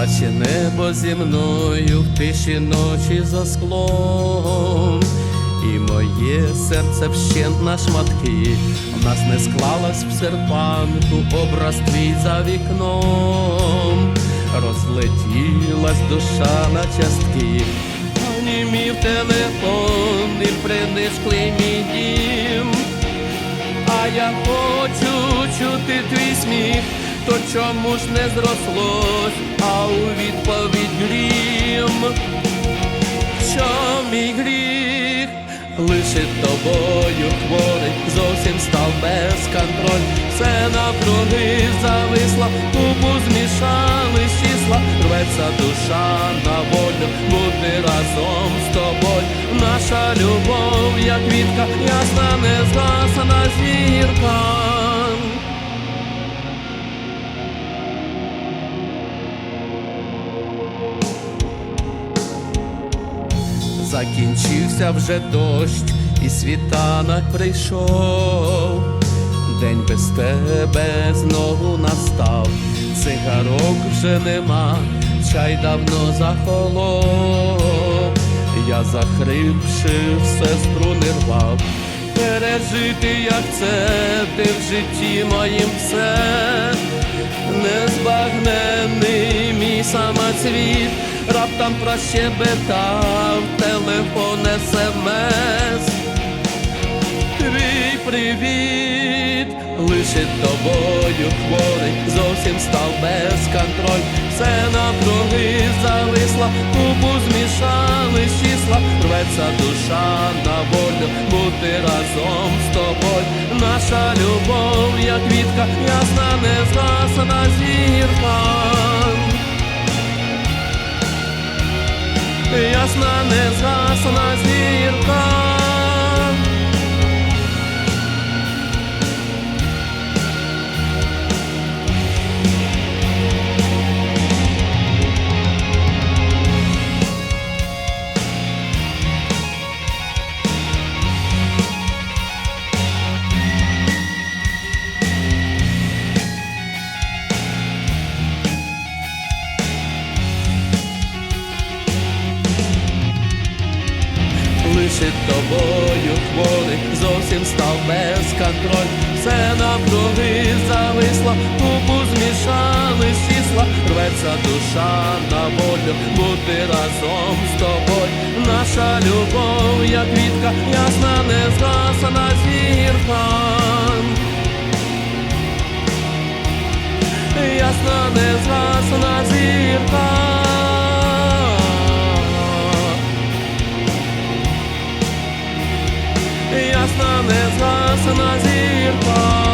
Плаче небо зі мною в тиші ночі за склом, і моє серце вщент на шматки, в нас не склалась в серпанку образ твій за вікном, розлетілась душа на частки, онімів телефон і принишклий мій дім. А я хочу чути твій сміх, то чому ж не зрослось, лише тобою хворий, зовсім став без контроль, все навкруги зависла, купу змішали з числа, рветься душа на волю, бути разом з тобою, наша любов, як квітка, ясна незгасана зірка. Закінчився вже дощ, і світанок прийшов. День без тебе знову настав, цигарок вже нема, чай давно захолов. Я захрипши сестру не рвав, пережити, як це, ти в житті моїм все, незбагнений мій самоцвіт, раптом прощебетав телефон смс. Твій привіт, лише тобою хворий, зовсім став без контроль, все навкруги зависла, купу змішали числа, рветься душа на волю, бути разом з тобою, наша любов, як квітка, ясна незгасана зірка. Ясна не незгасна зірка. Лише тобою хворий, зовсім став без контроль, все навкруги зависло, купу змішали з числа, рветься душа на волю, бути разом з тобою, наша любов, як квітка, ясна незгасана зірка. Ясна незгасна зірка. незгасна зірка.